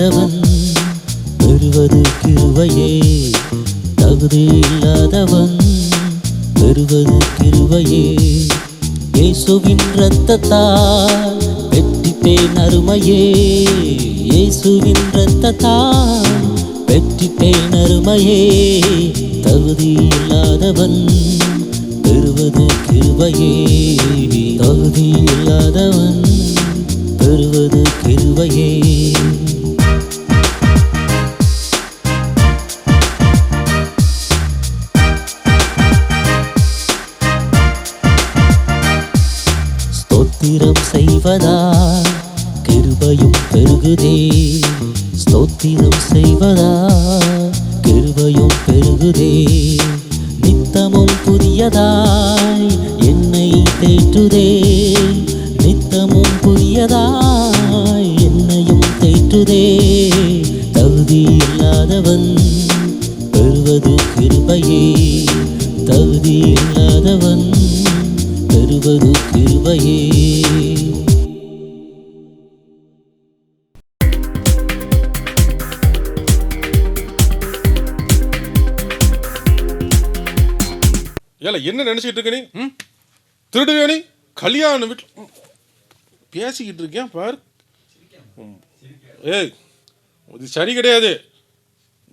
இல்லாதவன் பெறுவது கிருவையே தகுதி இல்லாதவன் பெறுவது கிருவையே. இயேசுவின் இரத்தத்தால் பெற்றிப்பேன் அருமையே இயேசுவின் இரத்தத்தால் பெற்றிப்பேன் அருமையே. தகுதி இல்லாதவன் பெறுவது கிருவையே தகுதி இல்லாதவன் பெறுவது கிருவையே. ஸ்தோத்திரம் செய்வதா கிருபையும் பெருகுதே ஸ்தோத்திரம் செய்வதா ஏல என்ன நினச்சிக்கிட்டு இருக்க நீ? ம்? திருடுவியா நீ? கல்யாண வீட்டில் பேசிக்கிட்டு இருக்கேன் பார். ம். ஏய் இது சரி கிடையாது.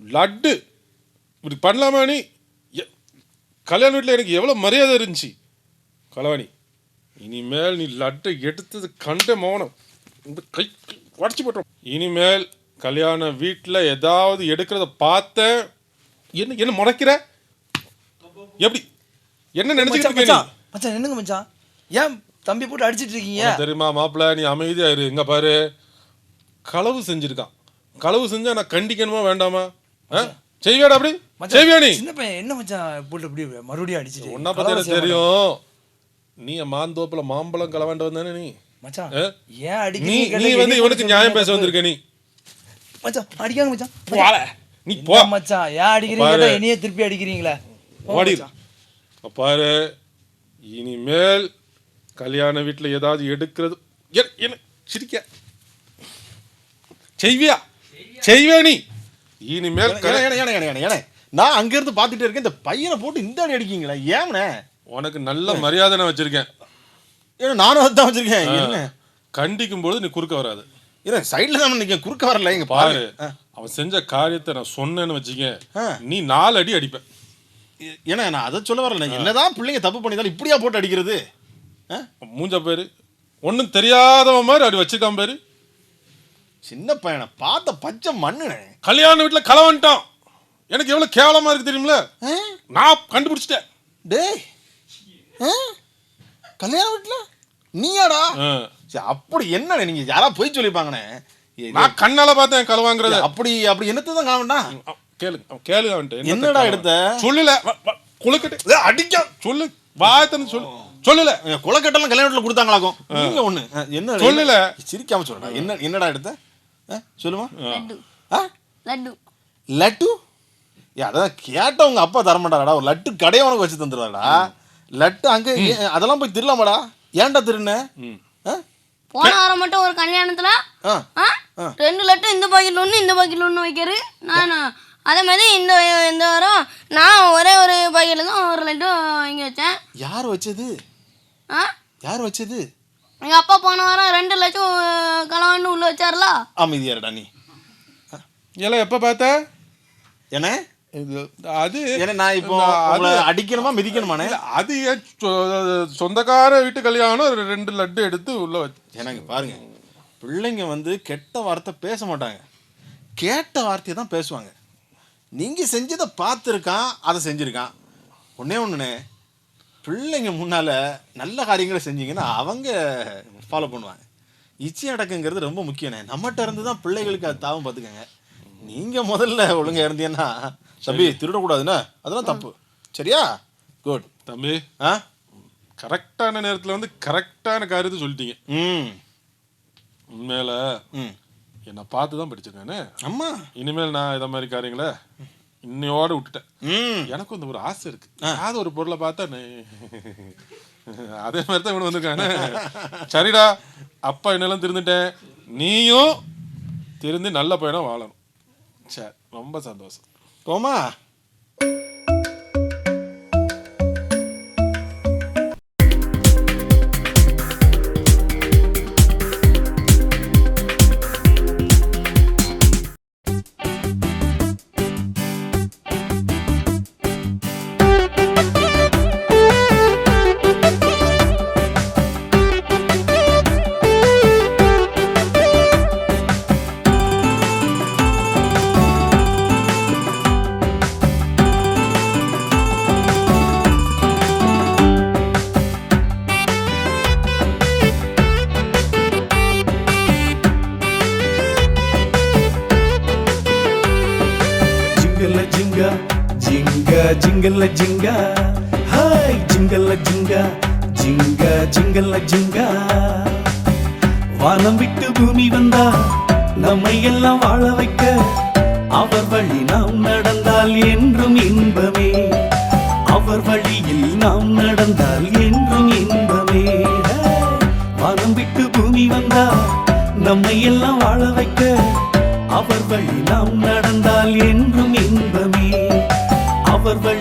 லட்டு. இப்படி பண்ணலாமா நீ? எ- கல்யாண வீட்டில் எனக்கு எவ்வளோ மரியாதை இருந்துச்சு. கலவாணி இனிமேல் நீ லட்டை எடுத்தது கண்ட மௌனம். இந்த கை உடச்சி போட்டோம் இனிமேல் கல்யாண வீட்டில் ஏதாவது எடுக்கிறத பார்த்த என்ன என்ன முறைக்கிற? எப்படி? என்ன நினைச்சிட்டு மச்சான் மச்சான் என்னங்க மச்சான். ஏன் தம்பி போட்டு அடிச்சிட்டு இருக்கீங்க? தெரியுமா மாப்பிள்ள நீ அமைதியா இரு இங்க பாரு. களவு செஞ்சிருக்கான். களவு செஞ்சா நான் கண்டிக்கணுமா வேண்டாமா? செய்வியாடா அப்படி? செய்வியா நீ? சின்ன பையன் என்ன மச்சான் போட்டு இப்படி மறுபடியும் அடிச்சிட்டு பத்தி எனக்கு தெரியும். நீ மாந்தோப்புல மாம்பழம் களவாண்டு வந்தானே நீ. மச்சான்? ஏன் நீ அடிக்கிறீங்க நீ வந்து இவனுக்கு நியாயம் பேச வந்திருக்க நீ? மச்சான் அடிக்காங்க மச்சான். நீ போ. மச்சான் ஏன் அடிக்கிறீங்க என்னையே திருப்பி அடிக்கிறீங்களே? போ ஓடி மச்சான். பாரு இனிமேல் கல்யாண வீட்டுல ஏதாவது எடுக்கிறது என்ன சிரிக்க செய்வியா? செய்வியா நீ. இனிமேல். நான் அங்க இருந்து பாத்துட்டே இருக்கேன் இந்த பையனை போட்டு இந்த அடி அடிக்கீங்களா ஏண்ணே உனக்கு நல்ல மரியாதை நான் வச்சிருக்கேன். ஏன்னா நானும் அதுதான் வச்சிருக்கேன் என்ன? கண்டிக்கும் பொழுது நீ குறுக்க வராது. ஏன்னா சைடுல தான் நிக்க குறுக்க வரல இங்க பாரு. அவன் செஞ்ச காரியத்தை நான் சொன்னேன்னு வச்சுக்க ஆ. நீ நாலு அடி அடிப்ப. ஏன்னா நான் அதை சொல்ல வரல என்னதான் பிள்ளைங்க தப்பு பண்ணிதாலும் இப்படியா போட்டு அடிக்கிறது? மூஞ்ச பேரு. ஒன்றும் தெரியாதவன் மாதிரி அப்படி வச்சிருக்கான் பேரு. சின்ன பையனை பார்த்த பச்சை மண்ணுனே கல்யாண வீட்டுல களவன்ட்டான் எனக்கு எவ்வளவு கேவலமா இருக்கு தெரியுமில? நான் கண்டுபிடிச்சிட்டேன். டேய்? கல்யாண வீட்டுல? நீயாடா. சரி, அப்படி என்ன நீங்க யாரா போய் சொல்லிப்பாங்கண்ணே நான் கண்ணால பார்த்தேன் களவாங்கிறத அப்படி அப்படி என்னத்தை தான் கேளு கேளு என்னத்த என்னடா? எடுத்த? சொல்லல குலுக்கட்டு. அடிக்க. சொல்லு வாயத்தன்னு சொல்லு. சொல்லல. குளக்கட்டெல்லாம் கல்யாண வீட்டுல கொடுத்தாங்களாக்கும். நீங்க ஒண்ணு. என்ன சொல்லல. சிரிக்காம சொல்றா. என்ன என்னடா எடுத்த? ஆ, சொல்லுமா? லட்டு. ஆ? லட்டு. லட்டு? ஏ அதான் கேட்ட உங்க அப்பா தரமாட்டாடா ஒரு லட்டு கடையை உனக்கு வச்சு தந்துடுறாடா லட்டு அங்க அதெல்லாம் போய் திருலாமாடா ஏன்டா திருண்ண போன வாரம் மட்டும் ஒரு கல்யாணத்துல ஆ. ஆ? ரெண்டு லட்டு இந்த பாக்கெட்ல ஒன்று இந்த பாக்கெட்ல ஒன்று வைக்கிறது நான் அதே மாதிரி இந்த இந்த வாரம் நான் ஒரே ஒரு பாக்கெட்ல தான் ஒரு லட்டு வாங்கி வச்சேன். யார் வச்சது? ஆ? யார் வச்சது? எங்கள் அப்பா போன வாரம் ரெண்டு லட்சம் களவாண்டு உள்ள வச்சார்ல. அமைதியாடா நீ. எல்லாம் எப்ப பார்த்த? என்ன? இது அது ஏன்னா நான் இப்போ அடிக்கணுமா மிதிக்கணுமாண்ணே இல்ல, அது ஏன் சொ- சொந்தக்கார வீட்டு கல்யாணம் ஒரு ரெண்டு லட்டு எடுத்து உள்ள வச்சு எனக்கு பாருங்க பிள்ளைங்க வந்து கெட்ட வார்த்தை பேச மாட்டாங்க. கேட்ட வார்த்தையை தான் பேசுவாங்க. நீங்க செஞ்சதை பார்த்துருக்கான் அதை செஞ்சிருக்கான். ஒண்ணே ஒண்ணுண்ணே பிள்ளைங்க முன்னால நல்ல காரியங்களை செஞ்சீங்கன்னா அவங்க ஃபாலோ பண்ணுவாங்க. இச்சை அடக்குங்கிறது ரொம்ப முக்கியண்ணே நம்மகிட்ட இருந்து தான் பிள்ளைகளுக்கு அது தாவும் பார்த்துக்கங்க. நீங்க முதல்ல ஒழுங்கா இருந்தீங்கன்னா தம்பி திருடக்கூடாதுண்ணே. அதெல்லாம் தப்பு. சரியா? குட் தம்பி ஆ? கரெக்டான நேரத்துல வந்து கரெக்டான காரியத்தை சொல்லிட்டீங்க. ம். உண்மையில ம். என்னை பார்த்து தான் படிச்சிருக்கானே அம்மா. இனிமேல் நான் இதை மாதிரி காரியங்களை இன்னையோட விட்டுட்டேன். எனக்கும் இந்த ஒரு ஆசை இருக்கு. ஏதாவது ஒரு பொருளை பார்த்தா அதே மாதிரி தான் இவனு வந்திருக்கானே சரிடா அப்பா என்னெல்லாம் திருந்துட்டேன். நீயும் திருந்து நல்ல பையனா வாழணும். சரி ரொம்ப சந்தோஷம். போமா ஜிங்கல்ல ஜிங்கா. ஹாய் ஜிங்கல்ல ஜிங்கா. ஜிங்கா ஜிங்கல்ல ஜிங்கா. வானம் விட்டு பூமி வந்தா நம்மை எல்லாம் வாழ வைக்க அவர் வழி நாம் நடந்தால் என்றும் இன்பமே. அவர் வழியில் நாம் நடந்தால் என்றும் இன்பமே. வானம் விட்டு பூமி வந்தா நம்மை எல்லாம் வாழ வைக்க அவர் வழி நாம் நடந்தால் என்றும் அவர்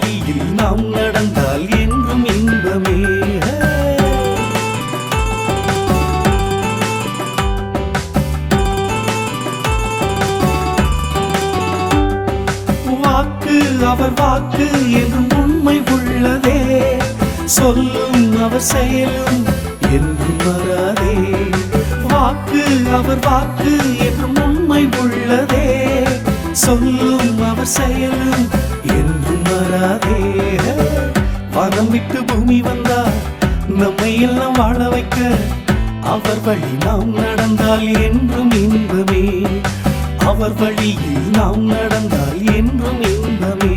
வழி நாம் நடந்தால் என்றும் இன்பமே. அவர் வழியில் நாம் நடந்தால் என்றும் இன்பமே.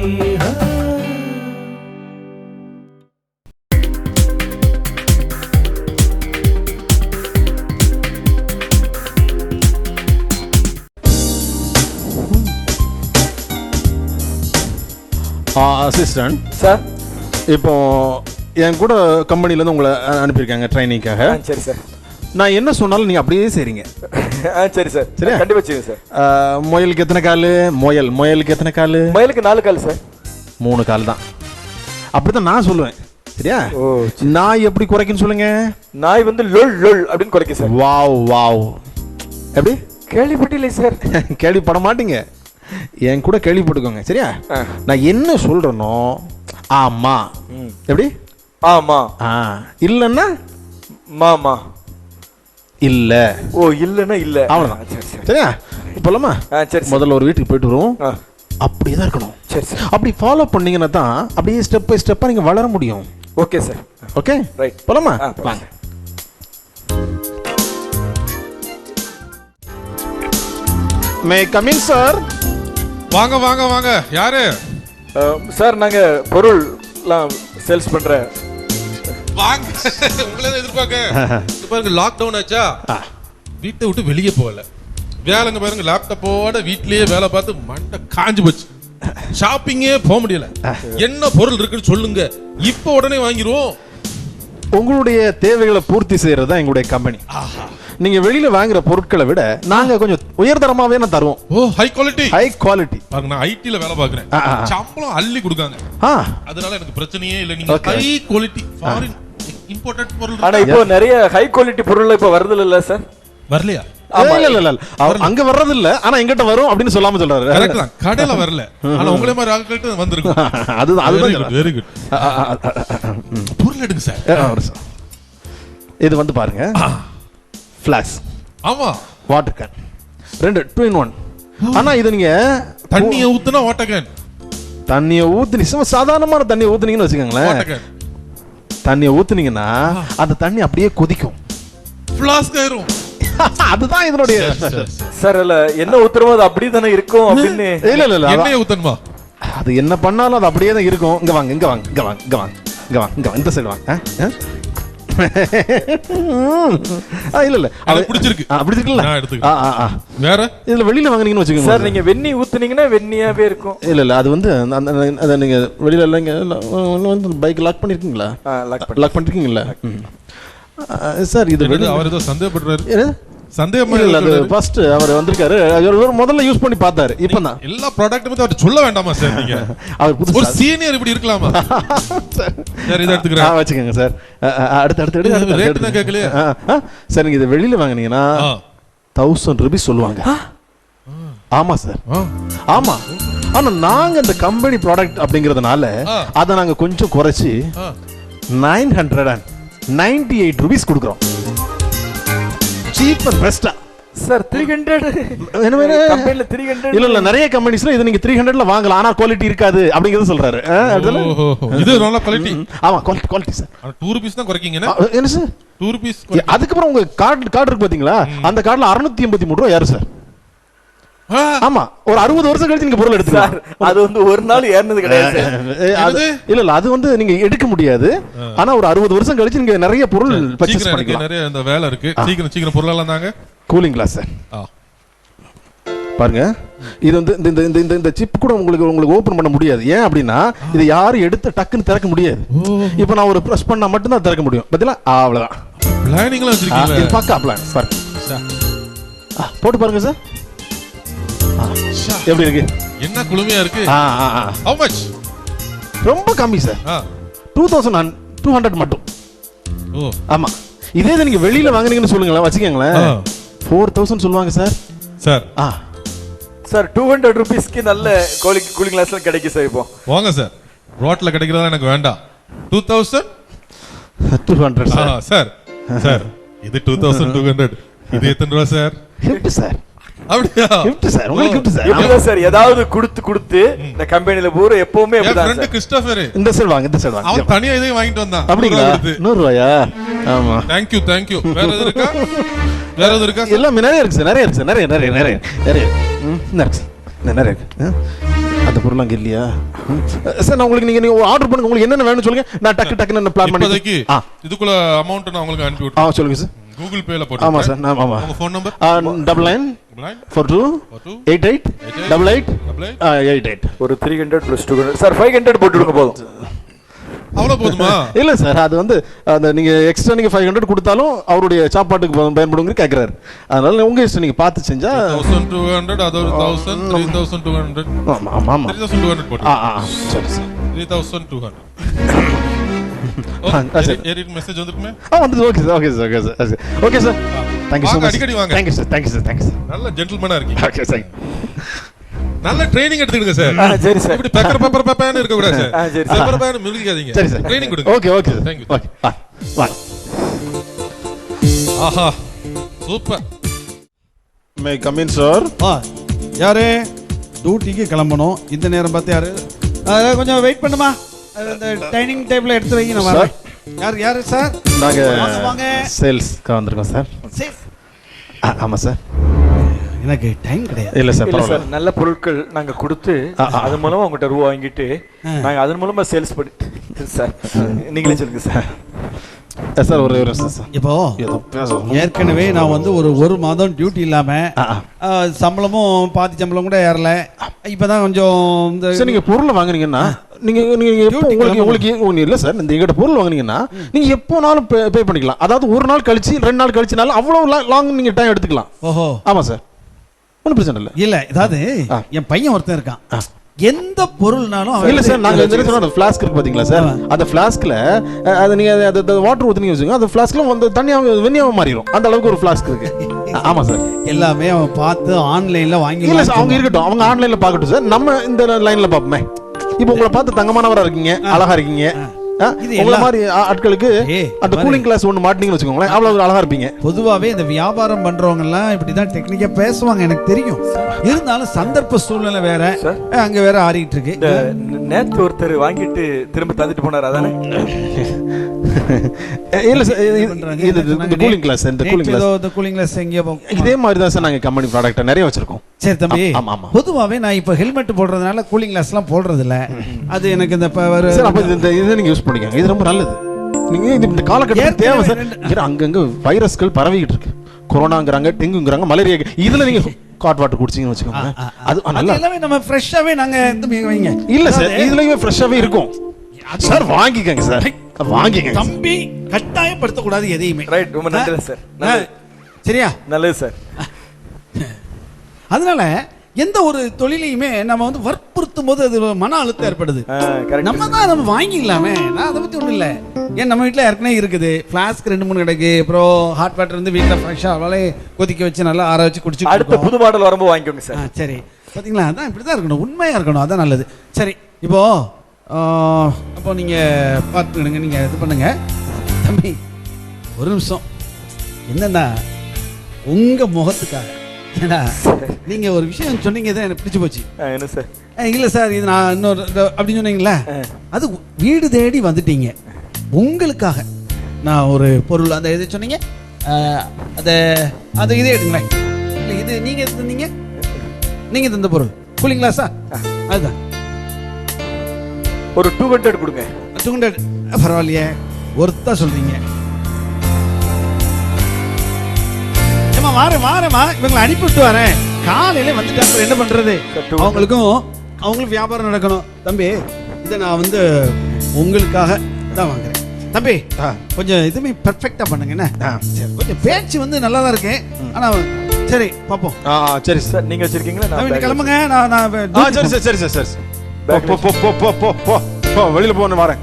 ஆ. Assistant sir? இப்போ என் கூட கம்பெனிலேருந்து உங்களை அனுப்பியிருக்காங்க ட்ரைனிங்காக சரி சார். நான் என்ன சொன்னாலும் நீங்கள் அப்படியே செய்றீங்க. ஆ சரி சார். சரியா? கண்டிப்பா செய்யுங்க சார். முயலுக்கு எத்தனை கால்? முயல் முயலுக்கு எத்தனை கால்? மயிலுக்கு நாலு கால் சார். மூணு கால் தான். அப்படிதான் நான் சொல்லுவேன். சரியா? நாய் எப்படி குறைக்குன்னு சொல்லுங்க. நாய் வந்து லொல் லொல் அப்படின்னு குறைக்கும் சார். Wow wow. எப்படி? கேள்விப்பட்டில்லை சார். கேள்விப்பட மாட்டீங்க. என் கூட கேள்விப்பட்டுக்கோங்க. சரியா. நான் என்ன சொல்றேனோ ஆமா. எப்படி? ஆமா. ஆ இல்லைன்னா? மாமா. இல்ல. ஓ இல்லைன்னா இல்ல. அவ்வளவுதான். ஆ, சரி சரி. சரியா? போலாமா ஆ சரி முதல்ல ஒரு வீட்டுக்கு போயிட்டு வருவோம். ஆ. அப்படியே தான் இருக்கணும். சரி சார். அப்படி ஃபாலோ பண்ணீங்கன்னா தான் அப்படியே ஸ்டெப் பை ஸ்டெப்பா நீங்க வளர முடியும். Okay sir okay Right. போலாமா. வாங்க. மே கமிங் சார் வாங்க வாங்க வாங்க. யாரு? சார் நாங்க பொருள்லாம் சேல்ஸ் பண்ற வாங்க. உங்களே எதிர்பார்க்க பாருங்க லாக்டவுன் ஆச்சா? வீட்டை விட்டு வெளியே போகல. வேலைங்க பாருங்க லேப்டாப்போட வீட்லயே வேலை பார்த்து மண்டை காஞ்சு போச்சு. ஷாப்பிங்கே போக முடியல. என்ன பொருள் இருக்குன்னு சொல்லுங்க. இப்போ உடனே வாங்கிடுவோம் உங்களுடைய தேவைகளை பூர்த்தி செய்யறது தான் எங்களுடைய கம்பெனி நீங்க வெளியில வாங்குற பொருட்களை விட நாங்க கொஞ்சம் உயர்தரமாவே நான் தருவோம்? ஓ ஹை குவாலிட்டி ஹை குவாலிட்டி பாருங்க நான் ஐடில வேலை ஆ. சம்பளம் அள்ளி கொடுக்காங்க. அதனால எனக்கு பிரச்சனையே இல்லை. நீங்க. ஹை குவாலிட்டி ஃபாரின் இம்போர்ட்டட் பொருள் ஆனா? இப்போ நிறைய ஹை குவாலிட்டி பொருள் இப்போ வருது இல்ல சார் வரலையா அங்க வர்றது இல்ல ஆனா எங்கிட்ட வரும் அப்படின்னு சொல்லாம சொல்றாரு. கரெக்ட் தான். கடையில வரல. ஆனா உங்களே மாதிரி ஆட்கள்கிட்ட வந்திருக்கும். அதுதான் அதுதான் வெரி குட். பொருள் எடுங்க சார். இது வந்து பாருங்க. ஃபிளாஸ் ஆமா. வாட்டர் கேன் ரெண்டு டூ இன் ஒன் ஆனா இது நீங்க தண்ணிய ஊத்துனா வாட்டகன் தண்ணியை ஊத்துனி சும்மா சாதாரணமான தண்ணியை ஊத்துனீங்கன்னு வச்சுக்கோங்களேன். தண்ணியை ஊத்துனீங்கன்னா அந்த தண்ணி அப்படியே கொதிக்கும். ஃபிளாஸ்க் ஆயிரும். அதுதான் இதனுடைய சார் இல்ல என்ன உத்தரவோ அது அப்படி தானே இருக்கும் அப்படின்னு. இல்ல இல்ல இல்ல. எண்ணெய் ஊத்தணுமா? அது என்ன பண்ணாலும் அது அப்படியே தான் இருக்கும். இங்க வாங்க இங்க வாங்க இங்க வாங்க இங்க வாங்க இங்க வாங்க இங்க வாங்க இந்த சைடு வாங்க. இல்ல இல்ல. அது பிடிச்சிருக்கு. பிடிச்சிருக்குல்ல? நான் எடுத்துக்கிறேன். ஆ, ஆ, ஆ. வேற? இதுல வெளியில வாங்குனீங்கன்னு வச்சுக்கோங்க. சார் நீங்க வெண்ணி ஊத்துனீங்கன்னா வெண்ணியாவே இருக்கும். இல்ல இல்ல அது வந்து அந்த- அந்த அதை நீங்க வெளியில எல்லாம் பைக் லாக் பண்ணிருக்கீங்களா? லாக் பண்ணிருக்கீங்களா சார் இது அவர் ஏதோ சந்தேகப்படுறாரு? சந்தேகமா இல்ல அது. ஃபர்ஸ்ட் அவர் வந்திருக்காரு. அவர் முதல்ல யூஸ் பண்ணி பார்த்தாரு. இப்பதான். எல்லா ப்ராடக்ட் பத்தி அவர்ட்ட சொல்ல வேண்டாமா சார் நீங்க? அவர் ஒரு சீனியர் இப்படி இருக்கலாமா? சார் இதை எடுத்துக்கிறேன். வச்சுக்கோங்க சார். அடுத்து அடுத்து அடுத்து, ரேட் தான் கேட்கலையே. சார் நீங்க இதை வெளியில வாங்குனீங்கன்னா. தௌசண்ட் ருபீஸ் சொல்லுவாங்க. ஆமா சார். ஆமா. ஆனா நாங்க இந்த கம்பெனி ப்ராடக்ட் அப்படிங்கறதுனால. அதை நாங்க கொஞ்சம் குறைச்சி. Nine hundred and ninety eight rupees கொடுக்குறோம். சீப் அண்ட் பெஸ்டா சார் த்ரீ ஹண்ட்ரட் என்ன? கம்பெனில த்ரீ ஹண்ட்ரட் இல்ல இல்ல நிறைய கம்பெனிஸ்ல இது நீங்க த்ரீ ஹண்ட்ரட்ல வாங்கலாம். ஆனா குவாலிட்டி இருக்காது அப்படிங்கறது சொல்றாரு. இது நல்ல குவாலிட்டி ஆமா quality quality sir two rupees தான் குறைக்கீங்க ஆ, என்ன சார் டூ ருபீஸ் அதுக்கப்புறம் உங்க கார்டு கார்டு இருக்கு பாத்தீங்களா? அந்த கார்டுல அறுநூத்தி எண்பத்தி மூணு ரூபா யாரு சார் ஆமா ஒரு அறுபது வருஷம் கழிச்சு நீங்க பொருள் சார் எடுத்துக்கலாம் அது வந்து ஒரு நாள் ஏறினது கிடையாது அது- இல்ல இல்ல அது வந்து நீங்க எடுக்க முடியாது ஆனா ஒரு அறுபது வருஷம் கழிச்சு நீங்க நிறைய பொருள் பர்ச்சேஸ் பண்ணிக்கலாம் நிறைய இந்த வேலை இருக்கு சீக்கிரம் சீக்கிரம் பொருளெல்லாம் தாங்க கூலிங் கிளாஸ். பாருங்க இது வந்து இந்த இந்த இந்த இந்த சிப் கூட உங்களுக்கு உங்களுக்கு ஓபன் பண்ண முடியாது ஏன் அப்படின்னா இது யாரும் எடுத்து டக்குன்னு திறக்க முடியாது இப்போ நான் ஒரு ப்ரெஸ் பண்ணா மட்டும் தான் திறக்க முடியும் பாத்தீங்களா ஆ, அவ்வளவுதான் பிளானிங்லாம் வச்சிருக்கீங்க இது பக்கா பிளான் பாருங்க போட்டு பாருங்க சார் எப்படி இருக்கு? என்ன குளுமையா இருக்கு? ஆ ஆ ஆ. ஹவு மச் ரொம்ப கம்மி சார் ஆ. டூ தௌசண்ட் டூ ஹண்ட்ரட் மட்டும். ஓ. ஆமா. இதே இது நீங்க வெளியில வாங்குனீங்கன்னு சொல்லுங்களேன் வச்சுக்கோங்களேன். ஃபோர் தௌசண்ட் சொல்லுவாங்க சார் சார் ஆ. சார் டூ ஹண்ட்ரட் ருபீஸ்க்கு நல்ல கூலிங் கூலிங் கிளாஸ் கிடைக்கும் சார் இப்போ. வாங்க சார் ரோட்ல கிடைக்கிறதா எனக்கு வேண்டாம். Two thousand two hundred sir sir sir இது டூ தௌசண்ட் டூ ஹண்ட்ரட் இது எத்தனை ரூபா சார் கிஃப்ட் சார் அப்படியா? கிஃப்ட் சார் உங்களுக்கு கிஃப்ட் சார் ஏதாவது கொடுத்து கொடுத்து இந்த கம்பெனில பூரா எப்பவுமே அப்படிதான் ஃப்ரெண்ட் சார் கிறிஸ்டோபர் இந்த சைடு வாங்க இந்த சைடு வாங்க. அவன் தனியா இதையும் வாங்கிட்டு வந்தான். அப்படிங்களா? நூறு ரூபாயா ஆமா. தேங்க்யூ தேங்க்யூ வேற எது இருக்கா? வேற எது இருக்கா எல்லாமே நிறைய இருக்கு சார் நிறைய இருக்கு சார் நிறைய நிறைய நிறைய நிறைய. இருக்கு நிறைய இருக்கு. ஆ? அந்த பொருள் அங்க இல்லையா. சார் நான் உங்களுக்கு நீங்க நீங்க ஆர்டர் பண்ணுங்க. உங்களுக்கு என்னென்ன வேணும்னு சொல்லுங்க. நான் டக்கு டக்குன்னு நான் பிளான் பண்ணி இதுக்குள்ள அமௌண்ட் நான் உங்களுக்கு அனுப்பி ஆ சொல்லுங்க சார் கூகுள் பேல போட்டு ஆமா சார் நான் ஆமா. உங்க phone number double nine four two eight eight eight. Double eight eight eight ஒரு three hundred plus two hundred sir five hundred போட்டு விடுங்க போதும். அவ்வளவு போதுமா? இல்ல சார் அது வந்து அந்த நீங்க எக்ஸ்ட்ரா நீங்க ஃபைவ் ஹண்ட்ரட் கொடுத்தாலும் அவருடைய சாப்பாட்டுக்கு ப- பயன்படுங்கிற கேட்கறாரு அதனால உங்க இஷ்டம் நீங்க பார்த்து செஞ்சா தௌசண்ட் டூ ஹண்ட்ரட் அது ஒரு thousand three thousand two hundred ஆமா ஆமா த்ரீ தௌசண்ட் டூ ஹண்ட்ரட் போட்டு ஆ ஆ, சரி sir. Three thousand two hundred ஏறிட்டு மெசேஜ் வந்துருக்குமே ஆ வந்து okay sir okay sir okay sir okay sir thank you so வாங்க, மச் அடிக்கடி வாங்க. Sir thank you sir thank you sir நல்ல ஜென்டில்மேனா இருக்கீங்க ஓகே சார் நல்ல ட்ரைனிங் எடுத்துக்கிடுங்க சார் சரி சார் இப்படி பெப்பர் பெப்பர் பெப்பர்னு இருக்க கூடாது சார் சரி சார். பெப்பர் பெப்பர்னு மிருகாதீங்க சரி சார் ட்ரைனிங் கொடுங்க okay okay sir Thank you. Okay வாங்க ஆஹா super may come in sir ஆ யாரு டியூட்டிக்கு கிளம்பணும். இந்த நேரம் பார்த்து யாரு? கொஞ்சம் வெயிட் பண்ணுமா? அது இந்த டைனிங் டேபிள் எடுத்து வைங்க நான் வரேன். யார் யாரு சார் நாங்க. சேல்ஸ்க்கு வந்திருக்கோம் சார் சரி. ஆ, ஆமா சார் எனக்கு டைம் கிடையாது. இல்ல சார் இல்ல சார் நல்ல பொருட்கள் நாங்க கொடுத்து. அது மூலமா உங்ககிட்ட ரூபா வாங்கிட்டு நாங்க அதன் மூலமா சேல்ஸ் பண்ணி சார் நீங்களே சொல்லுங்க சார் சார் ஒரு இப்போ ஏற்கனவே நான் வந்து ஒரு ஒரு மாதம் டியூட்டி இல்லாம சம்பளமும் பாதி சம்பளம் கூட ஏறல. இப்பதான் கொஞ்சம் இந்த சார் நீங்க பொருளை வாங்குனீங்கன்னா நீங்க நீங்க எப்போ உங்களுக்கு. உங்களுக்கு ஒண்ணு இல்ல சார் இந்த எங்கிட்ட பொருள் வாங்குனீங்கன்னா நீங்க எப்போனாலும் பே பண்ணிக்கலாம். அதாவது ஒரு நாள் கழிச்சு ரெண்டு நாள் கழிச்சுனாலும் அவ்வளவு லாங் நீங்க டைம் எடுத்துக்கலாம். ஓஹோ. ஆமா சார். ஒன்றும் பிரச்சனை இல்லை. இல்ல அதாவது. என் பையன் ஒருத்தன் இருக்கான். எந்த பொருள்னாலும் இல்ல சார் நாங்க என்ன சொன்னோம் ஃபிளாஸ்க் இருக்கு பாத்தீங்களா சார்? அந்த ஃபிளாஸ்க்ல அது நீங்க அது- அது வாட்டர் ஊத்தி நீங்க அந்த ஃபிளாஸ்க்ல வந்து தண்ணியாக வெண்ணியாவை மாறிடும் அந்த அளவுக்கு ஒரு ஃபிளாஸ்க் இருக்கு. ஆமா சார். எல்லாமே அவன் பார்த்து ஆன்லைன்ல வாங்கி இல்ல சார் அவங்க இருக்கட்டும் அவங்க ஆன்லைன்ல பார்க்கட்டும் சார். நம்ம இந்த லைன்ல பார்ப்போமே. இப்போ உங்களை பார்த்து தங்கமானவரா இருக்கீங்க அழகா இருக்கீங்க. உங்களை மாதிரி ஆட்களுக்கு ஏய், அந்த. கூலிங் கிளாஸ் ஒன்று மாட்டினீங்கன்னு வச்சுக்கோங்களேன் அவ்வளவு அழகா இருப்பீங்க. பொதுவாவே இந்த வியாபாரம் பண்றவங்க எல்லாம் இப்படிதான் டெக்னிக்கா பேசுவாங்க எனக்கு தெரியும். இருந்தாலும் சந்தர்ப்ப சூழ்நிலை வேற. அங்க வேற ஆறிட்டு இருக்கு. இந்த நே- நேத்து ஒருத்தர் வாங்கிட்டு திரும்ப தந்துட்டு போனார் அதானே? இல்ல சார் இது- இந்த கூலிங் கிளாஸ் இந்த கூலிங் கிளாஸ் இந்த கூலிங் கிளாஸ் எங்கேயோ போ- இதே மாதிரி தான் சார் நாங்க கம்பெனி ப்ராடக்ட் நிறைய வச்சிருக்கோம். சரி தம்பி ஆமா, ஆமா. பொதுவாவே நான் இப்ப ஹெல்மெட் போடுறதுனால கூலிங் கிளாஸ் எல்லாம் போடுறது இல்ல அது எனக்கு இந்த சார் அப்ப இது- இந்த இதை நீங்க யூஸ் பண்ணிக்கோங்க. இது ரொம்ப நல்லது. நீங்க இந்த காலகட்டத்தில் தேவை சார். அங்கங்க வைரஸ்கள் பரவிக்கிட்டு இருக்கு. கொரோனாங்கிறாங்க டெங்குங்கிறாங்க மலேரியா இதுல நீங்க காட் வாட்டர் குடிச்சீங்கன்னு வச்சுக்கோங்க. அது நல்லா எல்லாமே நம்ம ஃப்ரெஷ்ஷாவே நாங்க வைங்க. இல்ல சார் இதுலயுமே ஃப்ரெஷ்ஷாவே இருக்கும். சார் வாங்கிக்கங்க சார். வாங்கிக்கங்க. தம்பி கட்டாயப்படுத்த கூடாது எதையுமே. ரைட் ரொம்ப நன்றி சார் சரியா? நல்லது சார் அதனால எந்த ஒரு தொழிலையுமே நம்ம வந்து வற்புறுத்தும் போது அது மன அழுத்தம் ஏற்படுது. நம்ம தான் நம்ம வாங்கிக்கலாமே. நான் அதை பற்றி ஒன்றும் இல்லை. ஏன் நம்ம வீட்டில் ஏற்கனவே இருக்குது. ஃப்ளாஸ்க் ரெண்டு மூணு கிடக்கு. அப்புறம் ஹாட் வாட்டர் வந்து வீட்டில் ஃப்ரெஷ்ஷாக அவளே கொதிக்க வச்சு நல்லா ஆற வச்சு குடிச்சு அடுத்த புது மாடல் வரும்போது வாங்கிக்கோங்க சார் சரி. பார்த்தீங்களா அதான் இப்படி தான் இருக்கணும். உண்மையாக இருக்கணும். அதான் நல்லது. சரி இப்போ ஆ, அப்போ நீங்கள் பார்த்துக்கிடுங்க நீங்கள் இது பண்ணுங்க. தம்பி ஒரு நிமிஷம். என்னன்னா உங்கள் முகத்துக்காக. ஏன்னா நீங்கள் ஒரு விஷயம் சொன்னீங்க தான் எனக்கு பிடிச்சி போச்சு. என்ன சார்? இல்லை சார் இது நான் இன்னொரு அப்படின்னு சொன்னீங்களே அது வீடு தேடி வந்துட்டீங்க. உங்களுக்காக நான் ஒரு பொருள் அந்த இது சொன்னீங்க. அதை அந்த இதே எடுங்களேன். இல்லை இது நீங்கள் தந்தீங்க? நீங்கள் தந்த பொருள். கூலிங் கிளாஸா? அதுதான். ஒரு டூ ஹண்ட்ரட் கொடுங்க. டூ ஹண்ட்ரட் பரவாயில்லையே. ஒருத்தா சொல்கிறீங்க ஏமா வாரேன் வாரேம்மா இவங்களை அனுப்பிவிட்டு வரேன். காலையில வந்துட்டு அப்புறம் என்ன பண்றது. அவங்களுக்கும் அவங்களும் வியாபாரம் நடக்கணும். தம்பி இதை நான் வந்து உங்களுக்காக தான் வாங்குறேன். தம்பி கொஞ்சம் இதுவுமே பெர்ஃபெக்டா பண்ணுங்க என்ன? சரி, கொஞ்சம் பேச்சு வந்து நல்லா தான் இருக்கு ஆனா சரி பார்ப்போம். சரி சார் சார். நீங்க வச்சிருக்கீங்களா? கிளம்புங்க. நான் நான் சரி சார் சரி சார் சரி சார். போ போ போ போ போ போ போ. வெளியில போன்னு வரேன்.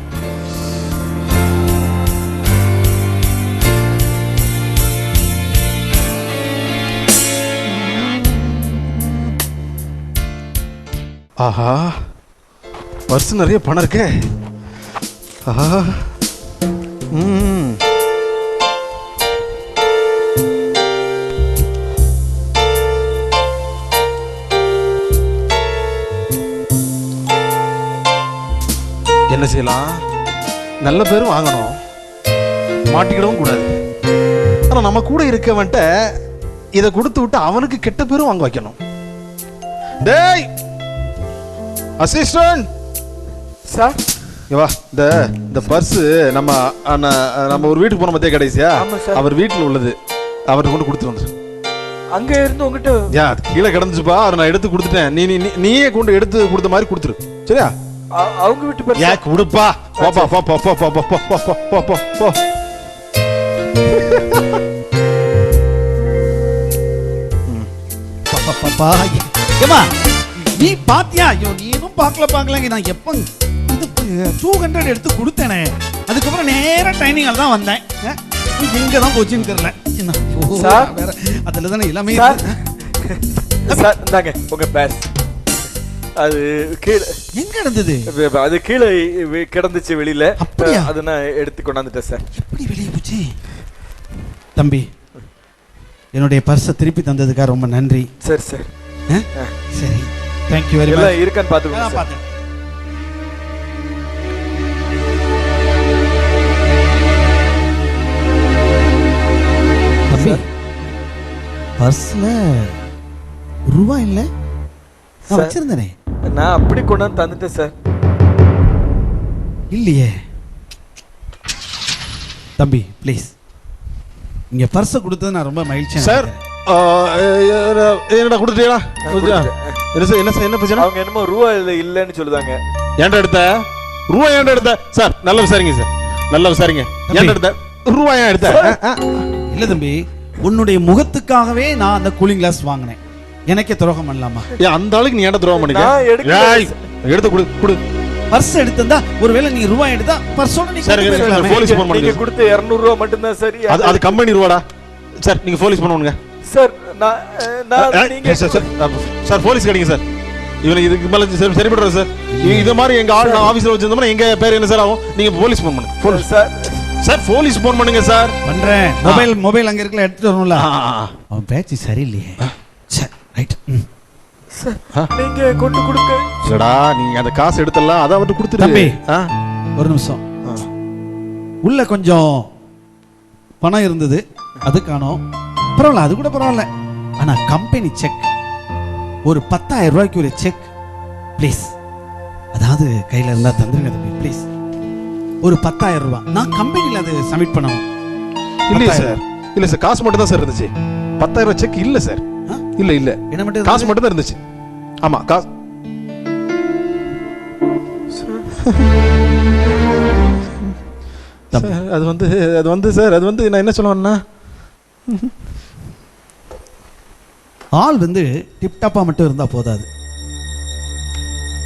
ஆஹா பர்ஸ் நிறைய பணம் இருக்கே. ஆஹா. ம். என்ன செய்யலாம். நல்ல பேரும் வாங்கணும். மாட்டிக்கிடவும் கூடாது. ஆனா நம்ம கூட இருக்கவன்ட்ட இதை கொடுத்து விட்டு அவனுக்கு கெட்ட பேரும் வாங்க வைக்கணும். டேய்! அசிஸ்டன்ட் சார் வா. இந்த இந்த பர்ஸ் நம்ம நம்ம ஒரு வீட்டுக்கு போன மத்திய கடைசியா. அவர் வீட்டில் உள்ளது. அவர்கிட்ட கொண்டு கொடுத்துட்டு வந்துரு. அங்க இருந்து உங்ககிட்ட யா கீழே கிடந்துச்சுப்பா. அதை நான் எடுத்து கொடுத்துட்டேன். நீ நீ நீயே கொண்டு எடுத்து கொடுத்த மாதிரி கொடுத்துரு. சரியா? அவங்க வீட்டு பேர் ஏ கொடுப்பா போப்பா போ போ போ போ போ போ போ போ போ போ போ பாப்பா ஏமா நீ பாத்தியா ஐயோ நீனும் பார்க்கல பார்க்கலங்க நான் எப்போ இது டூ ஹண்ட்ரட் எடுத்து கொடுத்தேனே அதுக்கப்புறம் நேரா ட்ரைனிங்கால தான் வந்தேன் எங்க தான் போச்சுன்னு தெரியல என்ன. வேற அதுல தானே எல்லாமே சார் இந்தாங்க உங்க பேர் அது கீழே எங்க இருந்தது அது கீழே கிடந்துச்சு வெளியில? அது நான் எடுத்து கொண்டாந்துட்டேன் சார். எப்படி வெளியே போச்சு? தம்பி என்னுடைய பர்ஸை திருப்பி தந்ததுக்காக ரொம்ப நன்றி. சரி சார்? சரி. தேங்க்யூ வெரி மச் இருக்கான்னு பாத்துக்கோங்க சார். பார்த்தேன் பர்ஸ்ல ரூபா இல்ல? நான் சார். வச்சிருந்தேனே. நான் அப்படி கொண்டாந்து தந்துட்டேன் சார் இல்லையே. தம்பி ப்ளீஸ் இங்க பர்ஸை கொடுத்தது நான் ரொம்ப மகிழ்ச்சியா சார் என்னடா கொடுத்துட்டியா? என்ன சார் என்ன சார் என்ன பிரச்சனை? அவங்க என்னமோ ரூபா இதுல இல்லைன்னு சொல்லுதாங்க. ஏன்டா எடுத்த? ரூபா ஏன்டா எடுத்த? சார் நல்லா விசாரிங்க சார் நல்லா விசாரிங்க. ஏன்டா எடுத்த? ரூபா ஏன் எடுத்த. இல்ல தம்பி. உன்னுடைய முகத்துக்காகவே நான் அந்த கூலிங் கிளாஸ் வாங்கினேன். எனக்கே துரோகம் பண்ணலாமா? ஏன் அந்த ஆளுக்கு நீ ஏன்டா துரோகம் பண்ணிக்க? எடுத்து கொடு கொடு. பர்ஸ் எடுத்திருந்தா ஒருவேளை நீ ரூபாய் எடுத்தா பர்ஸோட நீ சரி, சரி. போலீஸ் ஃபோன் நீங்க பண்ணுங்க. கொடுத்த 200 ரூபா மட்டும்தான் சரி அது அது கம்பெனி ரூபாடா? சார் நீங்க போலீஸ் பண்ணுங்க. சார் நான் நான் நீங்க சார் சார் சார் போலீஸ் கிடைங்க சார். இவனுக்கு இதுக்கு மேல சரி சார். இ- இது மாதிரி எங்க ஆள் நான் ஆபீஸ்ல வச்சிருந்தோம்னா எங்க பேர் என்ன சார் ஆகும்? நீங்க போலீஸ் ஃபோன் பண்ணுங்க. Police. Sir sir police phone பண்ணுங்க சார். பண்றேன். மொபைல் மொபைல் அங்க இருக்கல எடுத்துட்டு வரணும்ல. அவன் பேச்சு சரியில்லையே. ரைட் நீங்க கொண்டு கொடுக்க. இல்லடா நீ அந்த காசு எடுத்தலாம் அதை அவர்கிட்ட கொடுத்துரு. தம்பி. ஆ? ஒரு நிமிஷம். உள்ள கொஞ்சம் பணம் இருந்தது. அது காணோம் பரவாயில்ல அது கூட பரவாயில்ல. ஆனா கம்பெனி செக் ஒரு பத்தாயிரம் ரூபாய்க்கு ஒரு செக் ப்ளீஸ் அதாவது கையில இருந்தா தந்துருங்க தம்பி. ப்ளீஸ் ஒரு பத்தாயிரம் ரூபாய் நான் கம்பெனியில் அது சப்மிட் பண்ணணும். இல்லையே. சார் இல்ல சார் காசு மட்டும் தான் சார் இருந்துச்சு. பத்தாயிரம் ரூபாய் செக் இல்ல சார்? இல்ல இல்ல. என்ன மட்டும் காசு மட்டும் தான் இருந்துச்சு. ஆமா காசு. அது வந்து அது வந்து சார் அது வந்து நான் என்ன சொல்லுவேன்னா ஆள் வந்து டிப்டாப்பாக மட்டும் இருந்தால் போதாது.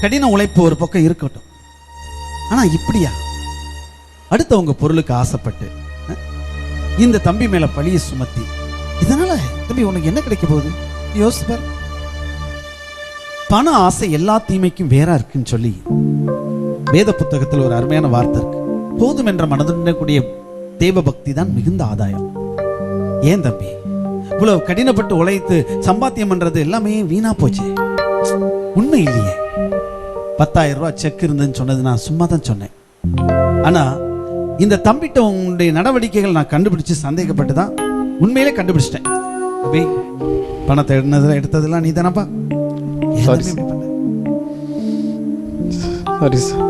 கடின உழைப்பு ஒரு பக்கம் இருக்கட்டும். ஆனால் இப்படியா? அடுத்தவங்க பொருளுக்கு ஆசைப்பட்டு இந்த தம்பி மேல பழியை சுமத்தி இதனால தம்பி உனக்கு என்ன கிடைக்க போகுது? யோசிப்பார் பண ஆசை எல்லா தீமைக்கும் வேறா இருக்குன்னு சொல்லி வேத புத்தகத்தில் ஒரு அருமையான வார்த்தை இருக்கு. போதும் என்ற மனதுடனக்கூடிய தேவ பக்தி தான் மிகுந்த ஆதாயம். ஏன் தம்பி? இவ்வளவு கடினப்பட்டு உழைத்து சம்பாத்தியம் பண்றது எல்லாமே வீணா போச்சு. உண்மை இல்லையே. பத்தாயிரம் ரூபாய் செக் இருந்துன்னு சொன்னது நான் சும்மா தான் சொன்னேன். ஆனா இந்த தம்பிட்ட உங்களுடைய நடவடிக்கைகள் நான் கண்டுபிடிச்சு சந்தேகப்பட்டு தான் உண்மையிலே கண்டுபிடிச்சிட்டேன். அபி பணத்தை எடுனதுல எடுத்ததெல்லாம் நீ தானப்பா sir. Sorry sir